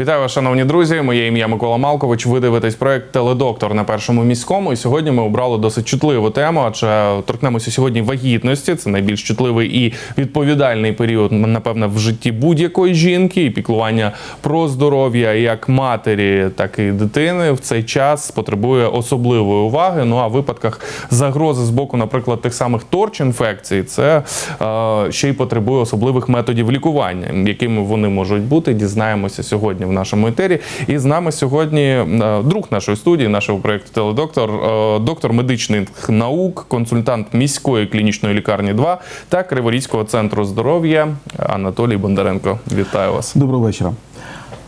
Вітаю вас, шановні друзі. Моє ім'я Микола Малкович. Ви дивитесь проект Теледоктор на першому міському. І сьогодні ми обрали досить чутливу тему, адже торкнемося сьогодні вагітності. Це найбільш чутливий і відповідальний період, напевне, в житті будь-якої жінки. І піклування про здоров'я як матері, так і дитини в цей час потребує особливої уваги. Ну а в випадках загрози з боку, наприклад, тих самих торч-інфекцій, це е, ще й потребує особливих методів лікування, якими вони можуть бути. Дізнаємося сьогодні в нашому етері. І з нами сьогодні е, друг нашої студії, нашого проєкту Теледоктор, е, доктор медичних наук, консультант міської клінічної лікарні 2 та Криворізького центру здоров'я Анатолій Бондаренко. Вітаю вас. Доброго вечора.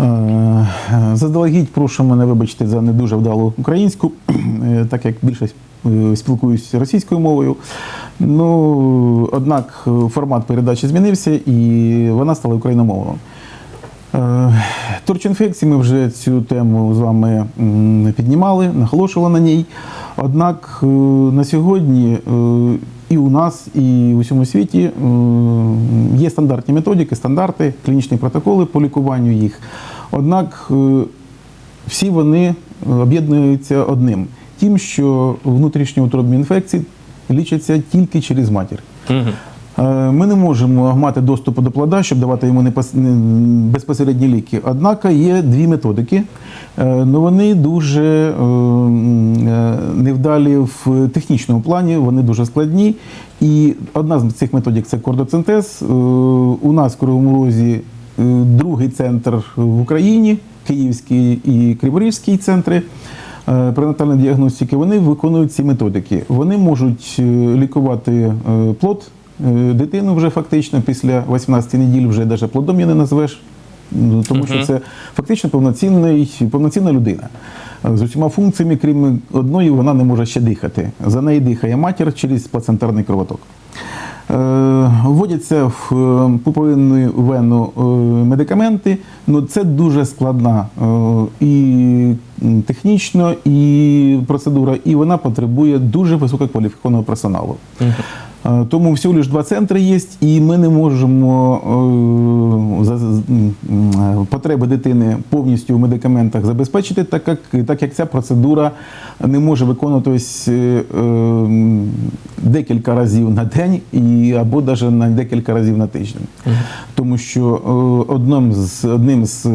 Е, Заздалегідь прошу мене вибачити за не дуже вдалу українську, так як більшість спілкуюсь російською мовою. Ну, однак формат передачі змінився і вона стала україномовною. Е, Торчінфекції ми вже цю тему з вами піднімали, наголошували на ній. Однак е, на сьогодні е, і у нас, і в усьому світі є стандартні методики, стандарти, клінічні протоколи по лікуванню їх. Однак всі вони об'єднуються одним: тим, що внутрішньоутробні інфекції лічаться тільки через матір. Мгм. Е, Ми не можемо мати доступу до плода, щоб давати йому безпосередні ліки. Однак є дві методики. але вони дуже е, е, невдалі в технічному плані, вони дуже складні. І одна з цих методик це кордоцентез. У нас в Кривому Розі другий центр в Україні, Київський і Криворізький центри пренатальної діагностики, вони виконують ці методики. Вони можуть лікувати плод, дитину вже фактично після 18 неділь вже навіть плодом її не назвеш, тому що це фактично повноцінний, повноцінна людина. Е, З усіма функціями, крім одної, вона не може ще дихати. За неї дихає матір через плацентарний кровоток. Е, Вводяться в е, пуповинну вену е, медикаменти. Ну це дуже складна е, і технічно, і процедура, і вона потребує дуже висококваліфікованого персоналу. Е, Тому всього лиш два центри є, і ми не можемо е, потреби дитини повністю в медикаментах забезпечити, так як, так як ця процедура не може виконуватись е, декілька разів на день і, або навіть на декілька разів на тиждень. Тому що одним з, одним з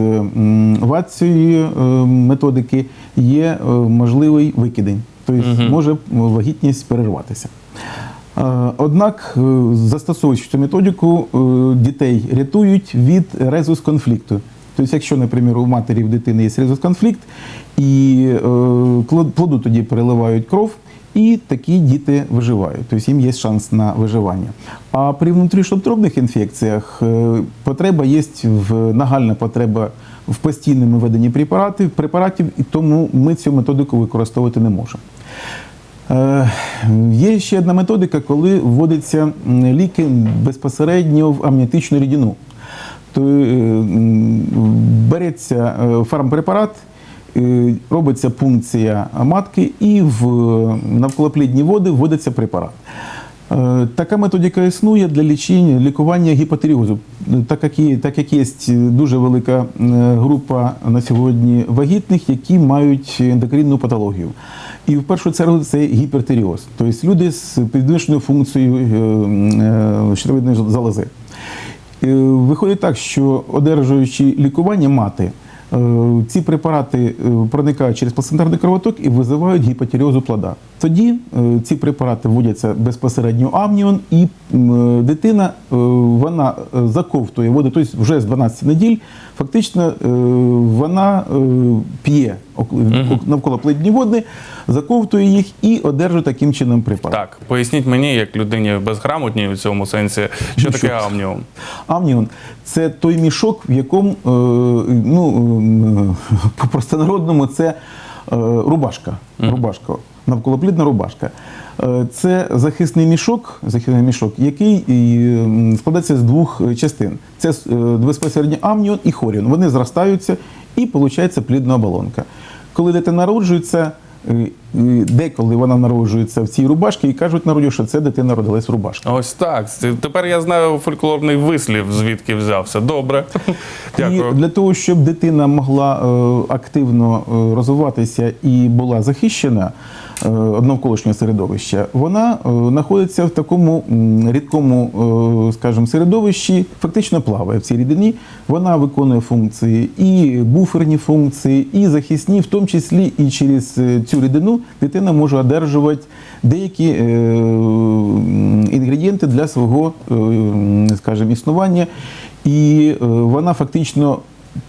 вад цієї методики є можливий викидень, тобто може вагітність перерватися. Однак, е, застосовуючи цю методику, е, дітей рятують від резус-конфлікту. Тобто, якщо, наприклад, у матері в дитини є резус-конфлікт, і е, плоду тоді переливають кров, і такі діти виживають, тобто їм є шанс на виживання. А при внутрішньоутробних інфекціях потреба є в нагальна потреба в постійному веденні препаратів, препаратів, і тому ми цю методику використовувати не можемо. Е, Є ще одна методика, коли вводяться ліки безпосередньо в амніотичну рідину. То е, береться е, фармпрепарат, робиться пункція матки, і в навколоплідні води вводиться препарат. Така методика існує для лічення, лікування гіпотеріозу, так як є, так як є дуже велика е, група на сьогодні вагітних, які мають ендокринну патологію. І в першу чергу це гіпертеріоз, тобто люди з підвищеною функцією е, е, щитовидної залози. Виходить так, що одержуючи лікування мати, ці препарати проникають через плацентарний кровоток і визивають гіпотеріозу плода. Тоді е, ці препарати вводяться безпосередньо амніон, і е, дитина е, вона заковтує воду, тобто вже з 12 неділь, фактично вона п'є ок- навколоплідні води, заковтує їх і одержує таким чином препарат. Так, поясніть мені, як людині безграмотній в цьому сенсі, що таке амніум. Амніон це той мішок, в якому, ну, по простонародному, це рубашка. рубашка. Навколоплідна рубашка. Е, Це захисний мішок, захисний мішок, який складається з двох е, частин. Це безпосередньо амніон і хоріон. Вони зростаються і виходить плідна оболонка. Коли дитина народжується, е, деколи вона народжується в цій рубашці і кажуть народю, що це дитина родилась в рубашці. Ось так. Тепер я знаю фольклорний вислів, звідки взявся. Добре. Дякую. І для того, щоб дитина могла активно розвиватися і була захищена навколишнього середовища, вона е, знаходиться в такому рідкому, е, скажімо, середовищі, фактично плаває в цій рідині. Вона виконує функції і буферні функції, і захисні, в тому числі і через е, цю рідину дитина може одержувати деякі е, інгредієнти для свого, е, скажімо, існування. І е, вона фактично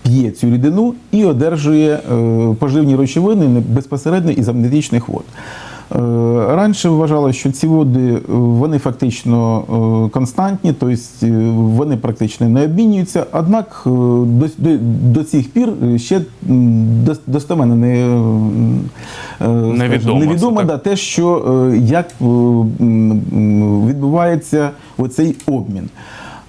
п'є цю рідину і одержує е, поживні речовини безпосередньо із амнетичних вод. Е, Раніше вважалося, що ці води е, вони фактично константні, тобто вони практично не обмінюються. Однак до, до, цих пір ще достеменно не, Невідомо невідомо да, те, що як відбувається оцей обмін.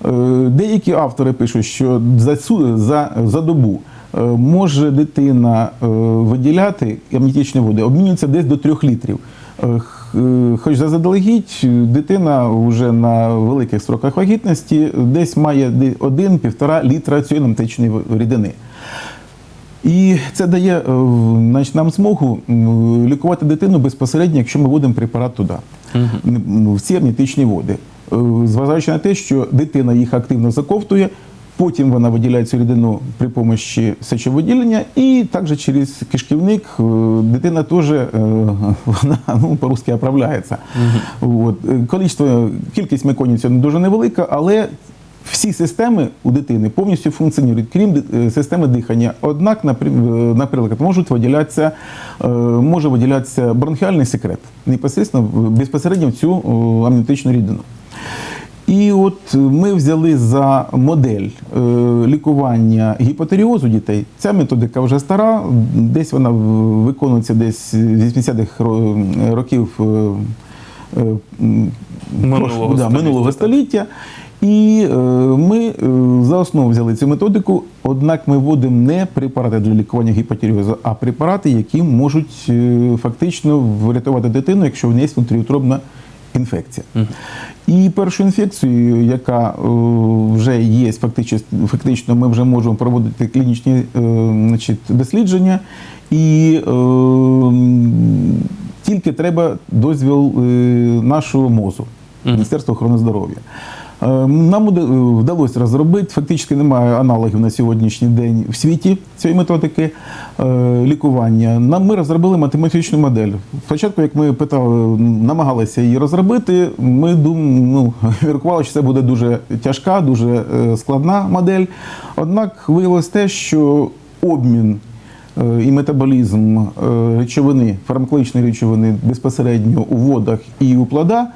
Е, Деякі автори пишуть, що за, цю, за, за добу е, може дитина е, виділяти амнітичні води, обмінюється десь до 3 літрів. Хоч заздалегідь дитина вже на великих строках вагітності десь має 1-1,5 літра цієї амнітичної рідини. І це дає значить, нам змогу лікувати дитину безпосередньо, якщо ми вводимо препарат туди, м, в ці амнітичні води. Е, Зважаючи на те, що дитина їх активно заковтує, потім вона виділяє цю рідину при допомогі сечовиділення, і також через кишківник е, дитина теж е, вона ну, по-русски оправляється. От. Е, Количество, кількість меконів це дуже невелика, але всі системи у дитини повністю функціонують, крім системи дихання. Однак, наприклад, можуть виділятися, може виділятися бронхіальний секрет непосередньо, безпосередньо в цю амнітичну рідину. І от ми взяли за модель е, лікування гіпотеріозу дітей. Ця методика вже стара, десь вона виконується десь з 80-х років е, е, м, Минулого да, століття, минулого століття. І е, ми е, за основу взяли цю методику, однак ми вводимо не препарати для лікування гіпотеріозу, а препарати, які можуть е, фактично врятувати дитину, якщо в неї внутріутробна інфекція. І першу інфекцію, яка е, вже є, фактично, фактично ми вже можемо проводити клінічні е, значить, дослідження, і е, тільки треба дозвіл е, нашого МОЗу, Міністерства охорони здоров'я. Е, Нам вдалося розробити, фактично немає аналогів на сьогоднішній день в світі цієї методики е, лікування. Нам ми розробили математичну модель. Спочатку, як ми питали, намагалися її розробити, ми дум, ну, міркували, що це буде дуже тяжка, дуже е, складна модель. Однак виявилось те, що обмін е, і метаболізм е, речовини, фармакологічної речовини безпосередньо у водах і у плода,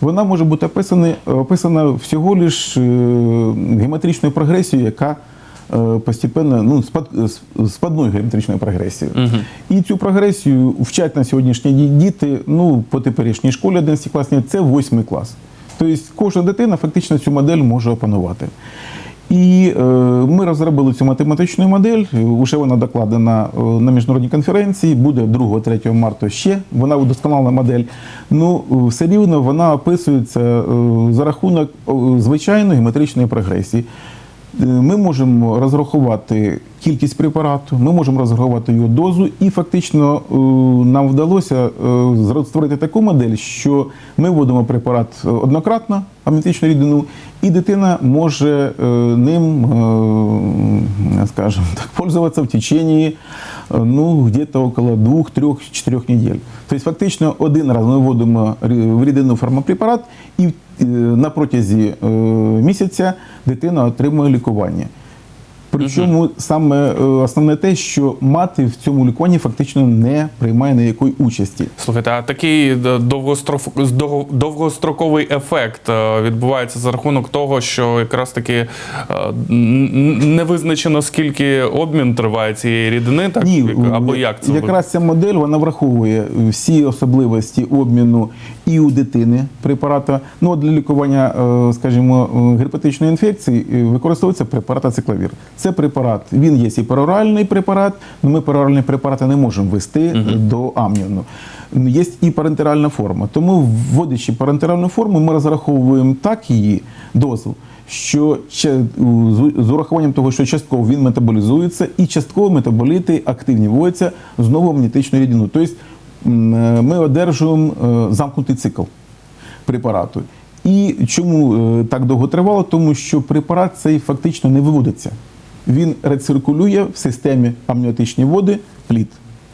вона може бути описана, описана всього лиш е, геометричною прогресією, яка е, постепенно ну, спад, спадною геометричною прогресією. І цю прогресію вчать на сьогоднішні діти ну, по теперішній школі 11 класні, це 8 клас. Тобто кожна дитина фактично цю модель може опанувати. І е, ми розробили цю математичну модель. Уже вона докладена е, на міжнародній конференції. Буде 2-3 марта ще. Вона удосконалена модель. Ну е, все рівно вона описується е, за рахунок е, звичайної геометричної прогресії. Ми можемо розрахувати кількість препарату, ми можемо розрахувати його дозу, і фактично нам вдалося створити таку модель, що ми вводимо препарат однократно, амнітичну рідину, і дитина може е, ним, е, скажімо так, пользуватися в течение ну, где-то около 2, 3, 4 недель. Тобто фактично один раз ми вводимо в рідину фармапрепарат і е, на протязі місяця дитина отримує лікування. Причому саме е, основне те, що мати в цьому лікуванні фактично не приймає ніякої участі. Слухайте, а такий е, довгостроковий ефект е, відбувається за рахунок того, що якраз таки не визначено скільки обмін триває цієї рідини, так Ні, або як це якраз ця модель вона враховує всі особливості обміну і у дитини препарата. Ну, для лікування, е, скажімо, е, герпетичної інфекції е, використовується препарат ацикловір. Це препарат, він є і пероральний препарат, але ми пероральні препарати не можемо ввести до амніону. Є і парентеральна форма. Тому, вводячи парентеральну форму, ми розраховуємо так її дозу, що з- урахуванням того, що частково він метаболізується, і частково метаболіти активні вводяться знову в амнітичну рідину. Тобто ми одержуємо е, замкнутий цикл препарату. І чому е, так довго тривало? Тому що препарат цей фактично не виводиться. Він рециркулює в системі амніотичні води плід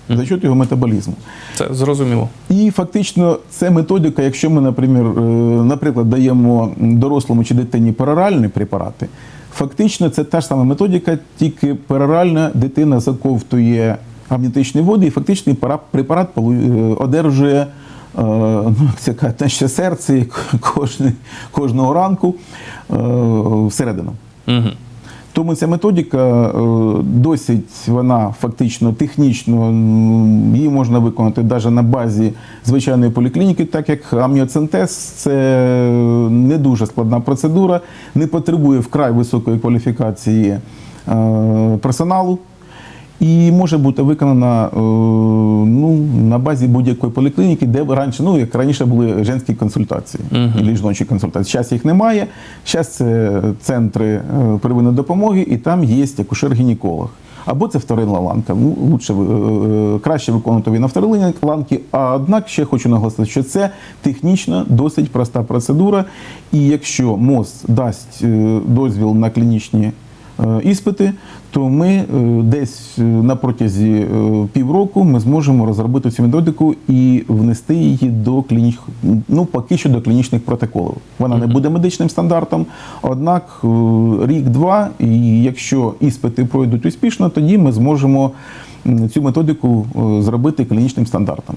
за счет його метаболізму. Це зрозуміло. І фактично це методика, якщо ми, наприклад, е, наприклад, даємо дорослому чи дитині пероральні препарати, фактично це та ж сама методика, тільки пероральна дитина заковтує амнітичні води, і фактично пара- препарат е, одержує е, ну, кажуть, наше серце кожне- кожного ранку е, всередину. Угу. Тому ця методика досить вона фактично технічно її можна виконати навіть на базі звичайної поліклініки, так як амніоцентез це не дуже складна процедура, не потребує вкрай високої кваліфікації персоналу. І може бути виконана е, ну, на базі будь-якої поліклініки, де раніше, ну як раніше були женські консультації і жіночі консультації. Зараз їх немає. Зараз це центри е, первинної допомоги, і там є акушер-гінеколог. Або це вторинна ланка. Ну, лучше, е, краще виконувати на вторинній ланки. А однак ще хочу наголосити, що це технічно досить проста процедура. І якщо МОЗ дасть дозвіл на клінічні іспити, то ми е, десь е, на протязі е, півроку ми зможемо розробити цю методику і внести її до клінічних, ну поки що до клінічних протоколів. Вона не буде медичним стандартом, однак рік-два, і якщо іспити пройдуть успішно, тоді ми зможемо цю методику зробити клінічним стандартом.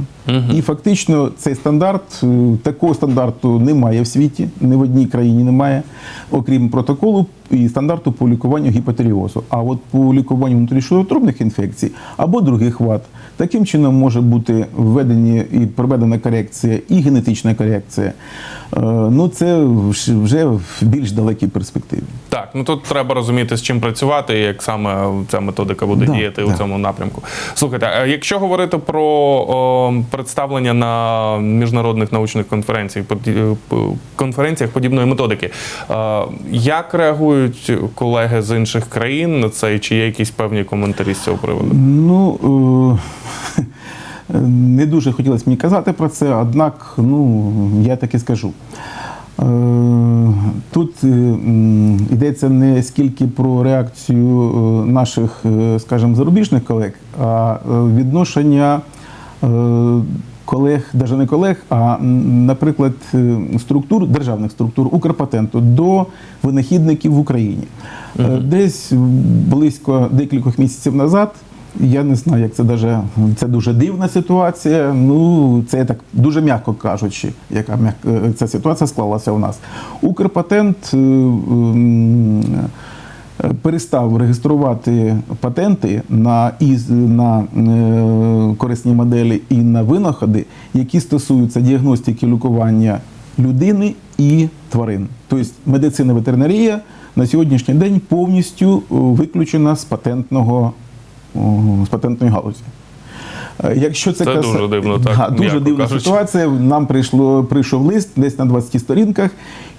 І фактично цей стандарт, такого стандарту немає в світі, ні в одній країні немає, окрім протоколу і стандарту по лікуванню гіпотеріозу. А от по лікуванню внутрішньоутробних інфекцій або других вад, таким чином може бути введені і проведена корекція, і генетична корекція. Е, Ну це вже в більш далекій перспективі. Так, ну тут треба розуміти, з чим працювати, і як саме ця методика буде Да, діяти у цьому напрямку. Слухайте, а якщо говорити про о, представлення на міжнародних научних конференціях, конференціях подібної методики, е, як реагують колеги з інших країн на це, і чи є якісь певні коментарі з цього приводу? Ну е, не дуже хотілося мені казати про це, однак, ну я так і скажу. Е, Тут е, йдеться не скільки про реакцію наших, скажімо, зарубіжних колег, а відношення колег, навіть не колег, а, наприклад, е, структур, державних структур Укрпатенту до винахідників в Україні. Е, Десь близько декількох місяців назад. Я не знаю, як це даже це дуже дивна ситуація. Ну це так дуже м'яко кажучи, яка м'як- е, ця ситуація склалася у нас. Укрпатент е, е, перестав реєструвати патенти на із на е, корисні моделі і на винаходи, які стосуються діагностики лікування людини і тварин. Тобто медицина ветеринарія на сьогоднішній день повністю е, виключена з патентного з патентної галузі. Е, Якщо це, Це каса- дуже дивно, так, Да, дуже дивна кажучи. ситуація. Нам прийшло прийшов лист десь на 20 сторінках.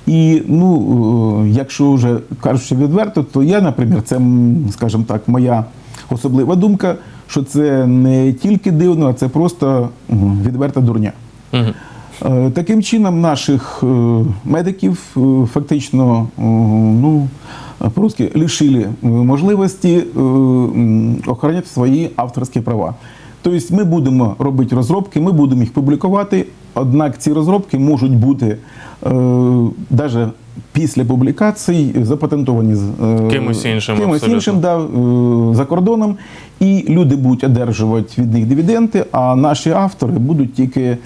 І ну, е, якщо вже кажучи відверто, то я, наприклад, це, скажімо так, моя особлива думка, що це не тільки дивно, а це просто відверта дурня. Е, Таким чином, наших медиків фактично ну, по-русски лишили можливості охороняти свої авторські права. Тобто ми будемо робити розробки, ми будемо їх публікувати, однак ці розробки можуть бути навіть після публікацій запатентовані з, е, Кимось іншим кимось абсолютно. іншим да, е, за кордоном, і люди будуть одержувати від них дивіденди, а наші автори будуть тільки е,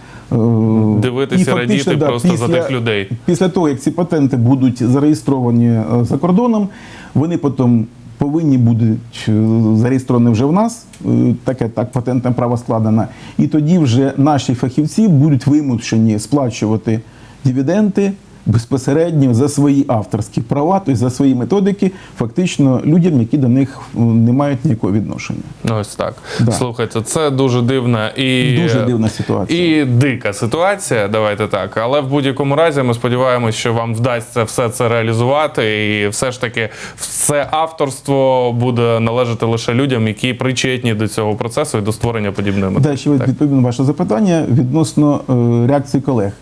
Дивитися, і фактично, радіти просто за тих людей. Після того, як ці патенти будуть зареєстровані е, за кордоном, вони потім повинні будуть зареєстровані вже в нас, е, таке так патентне право складено, і тоді вже наші фахівці будуть вимушені сплачувати дивіденди безпосередньо за свої авторські права, тобто за свої методики, фактично людям, які до них не мають ніякого відношення. Ну, Ось так. Да. Слухайте, це дуже дивна і Дуже дивна ситуація. І дика ситуація, давайте так. Але в будь-якому разі ми сподіваємося, що вам вдасться все це реалізувати, і все ж таки все авторство буде належати лише людям, які причетні до цього процесу і до створення подібної мети. Да, ще відповім на ваше запитання відносно е, реакції колег.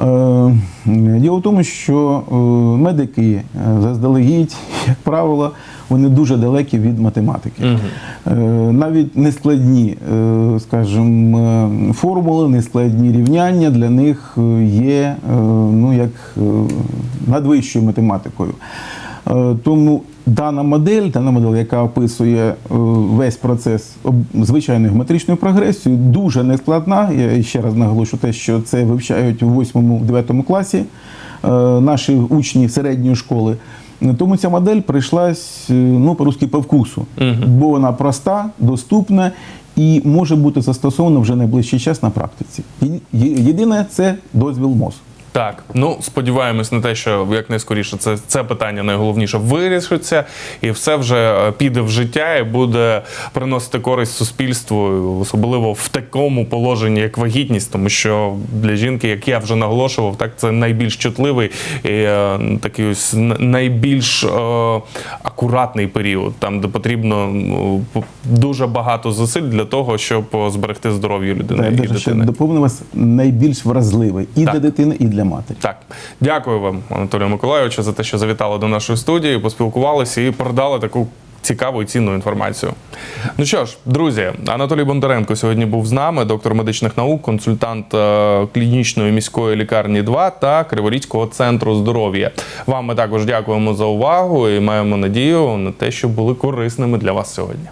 Е, Діло в тому, що е, медики е, заздалегідь, як правило, вони дуже далекі від математики. Е, Навіть нескладні, скажімо, формули, нескладні рівняння для них є ну, як надвищою математикою. Тому дана модель, дана модель, яка описує е, весь процес звичайної геометричної прогресії, дуже нескладна. Я ще раз наголошу те, що це вивчають у 8-9 класі е, наші учні середньої школи. Тому ця модель прийшлась е, ну, по-русски по вкусу, бо вона проста, доступна і може бути застосована вже найближчий час на практиці. Єдине це дозвіл МОЗ. Так, ну сподіваємось на те, що якнайскоріше це, це питання найголовніше вирішиться, і все вже е, піде в життя і буде приносити користь суспільству, особливо в такому положенні, як вагітність, тому що для жінки, як я вже наголошував, так це найбільш чутливий і е, такий ось найбільш е, акуратний період, там де потрібно ну, дуже багато зусиль для того, щоб зберегти здоров'я людини Я і дитини. доповню вас найбільш вразливий і Так. для дитини, і для матері. Так, дякую вам, Анатолію Миколайовичу, за те, що завітали до нашої студії, поспілкувалися і передали таку цікаву і цінну інформацію. Ну що ж, друзі, Анатолій Бондаренко сьогодні був з нами, доктор медичних наук, консультант е, клінічної міської лікарні 2 та Криворізького центру здоров'я. Вам ми також дякуємо за увагу і маємо надію на те, що були корисними для вас сьогодні.